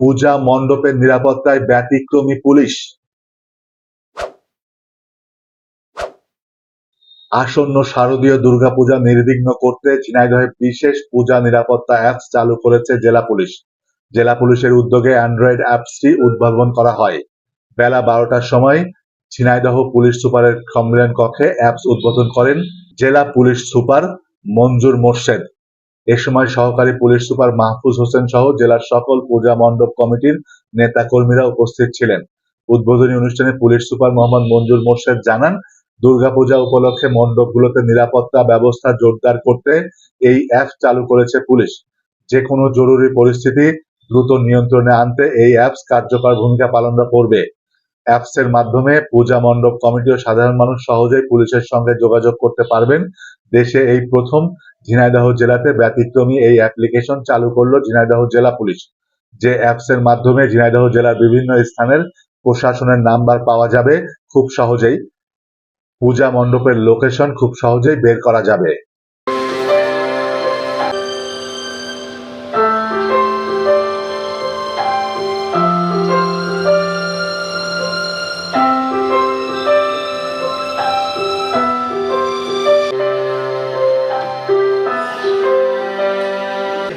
পূজা মণ্ডপের নিরাপত্তায় ব্যতিক্রমী পুলিশ। আসন্ন শারদীয় দুর্গাপূজা নির্বিঘ্ন করতে ঝিনাইদহে বিশেষ পূজা নিরাপত্তা অ্যাপস চালু করেছে জেলা পুলিশ। জেলা পুলিশের উদ্যোগে অ্যান্ড্রয়েড অ্যাপসটি উদ্ভাবন করা হয়। বেলা বারোটার সময় ঝিনাইদহ পুলিশ সুপারের সম্মেলন কক্ষে অ্যাপস উদ্বোধন করেন জেলা পুলিশ সুপার মঞ্জুর মোর্শেদ। এ সময় সহকারী পুলিশ সুপার মাহফুজ হোসেন সহ জেলার সকল পূজা মণ্ডপ কমিটির নেতা কর্মীরা উপস্থিত ছিলেন। উদ্বোধনী অনুষ্ঠানে পুলিশ সুপার মোহাম্মদ মঞ্জুর মোর্শেদ জানান, দুর্গাপূজা উপলক্ষে মণ্ডপগুলোতে নিরাপত্তা ব্যবস্থা জোরদার করতে এই অ্যাপ চালু করেছে পুলিশ। যে কোনো জরুরি পরিস্থিতি দ্রুত নিয়ন্ত্রণে আনতে এই অ্যাপস কার্যকর ভূমিকা পালন করবে। অ্যাপসের মাধ্যমে পূজা মণ্ডপ কমিটি ও সাধারণ মানুষ সহজেই পুলিশের সঙ্গে যোগাযোগ করতে পারবেন। দেশে এই প্রথম ঝিনাইদহ জেলাতে ব্যতিক্রমী এই অ্যাপ্লিকেশন চালু করল ঝিনাইদহ জেলা পুলিশ। যে অ্যাপসের মাধ্যমে ঝিনাইদহ জেলার বিভিন্ন স্থানের প্রশাসনের নাম্বার পাওয়া যাবে, খুব সহজেই। পূজা মণ্ডপের লোকেশন খুব সহজেই বের করা যাবে।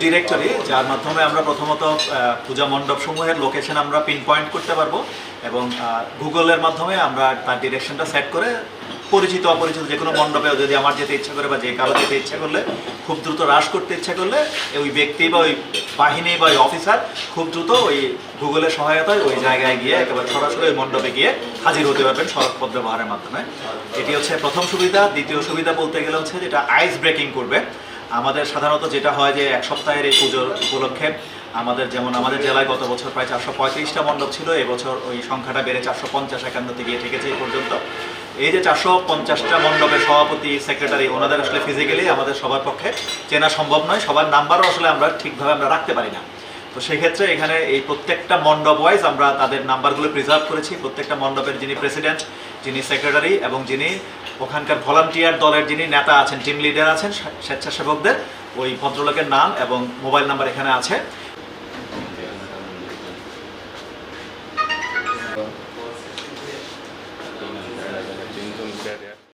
ডিরেক্টরি যার মাধ্যমে আমরা প্রথমত পূজা মণ্ডপ সমূহের লোকেশন আমরা পিন পয়েন্ট করতে পারব এবং গুগলের মাধ্যমে আমরা তার ডিরেকশনটা সেট করে পরিচিত, অপরিচিত যে কোনো মণ্ডপে যদি আমার যেতে ইচ্ছা করে বা যে কারও যেতে ইচ্ছা করলে খুব দ্রুত হ্রাস করতে ইচ্ছা করলে ওই ব্যক্তি বা ওই বাহিনী বা ওই অফিসার খুব দ্রুত ওই গুগলের সহায়তায় ওই জায়গায় গিয়ে একেবারে সরাসরি ওই মণ্ডপে গিয়ে হাজির হতে পারবেন সড়কপথ ব্যবহারের মাধ্যমে। এটি হচ্ছে প্রথম সুবিধা। দ্বিতীয় সুবিধা বলতে গেলে হচ্ছে যেটা আইস ব্রেকিং করবে। আমাদের সাধারণত যেটা হয় যে এক সপ্তাহের এই পুজোর উপলক্ষে আমাদের যেমন আমাদের জেলায় গত বছর প্রায় চারশো পঁয়ত্রিশটা মণ্ডপ ছিল, এবছর ওই সংখ্যাটা বেড়ে চারশো পঞ্চাশ একান্নতে গিয়ে ঠেকেছে এই পর্যন্ত। এই যে চারশো পঞ্চাশটা মণ্ডপের সভাপতি, সেক্রেটারি, ওনাদের আসলে ফিজিক্যালি আমাদের সবার পক্ষে চেনা সম্ভব নয়, সবার নাম্বারও আসলে আমরা ঠিকভাবে আমরা রাখতে পারি না। তো সেক্ষেত্রে এখানে এই প্রত্যেকটা মণ্ডপ ওয়াইজ আমরা তাদের নাম্বারগুলো প্রিজার্ভ করেছি। প্রত্যেকটা মণ্ডপের যিনি প্রেসিডেন্ট যিনি সেক্রেটারি এবং যিনি ওখানকার ভলান্টিয়ার দলের যিনি নেতা আছেন টিম লিডার আছেন, স্বেচ্ছাসেবকদের, ওই ভদ্রলোকের নাম এবং মোবাইল নাম্বার এখানে আছে।